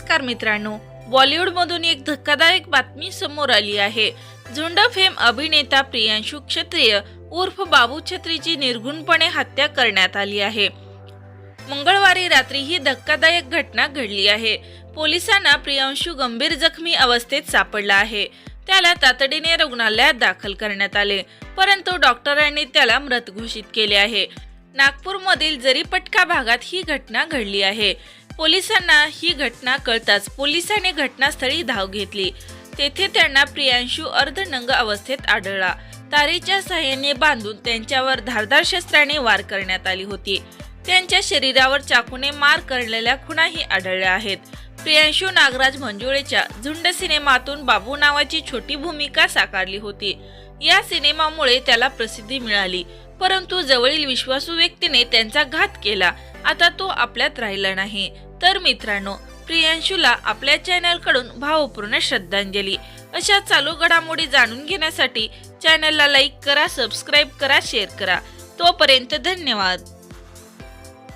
नमस्कार मित्रांनो बॉलिवूडमधून एक धक्कादायक बातमी समोर आली आहे. झुंड फेम अभिनेता प्रियांशू क्षत्रिय उर्फ बाबू छत्रीची निर्गुणपणे हत्या करण्यात आली आहे. मंगळवारी रात्री ही धक्कादायक घटना घडली आहे. पोलिसांना प्रियांशू गंभीर जखमी अवस्थेत सापडला आहे. त्याला तातडीने रुग्णालयात दाखल करण्यात आले परंतु डॉक्टरांनी त्याला मृत घोषित केले आहे. नागपूरमधील जरीपटका भागात ही घटना घडली आहे. पोलिसांना ही घटना कळताच पोलिसांनी घटनास्थळी धाव घेतली. तेथे त्यांना प्रियांशू अर्धनंग अवस्थेत आढळला. तारेच्या सहाय्याने बांधून त्यांच्यावर धारदार शस्त्राने वार करण्यात आली होती. त्यांच्या शरीरावर चाकूने मार करलेल्या खुणाही आढळल्या आहेत. प्रियांशू नागराज मंजुळेच्या झुंड सिनेमातून बाबू नावाची छोटी भूमिका साकारली होती. या सिनेमामुळे त्याला प्रसिद्धी मिळाली परंतु जवळील विश्वासू व्यक्तीने त्यांचा घात केला. आता तो आपल्यात राहिला नाही. तर मित्रांनो प्रियांशूला आपल्या चॅनलकडून भावपूर्ण श्रद्धांजली. अशा चालू घडामोडी जाणून घेण्यासाठी चॅनलला लाईक करा सबस्क्राईब करा शेअर करा. तोपर्यंत धन्यवाद.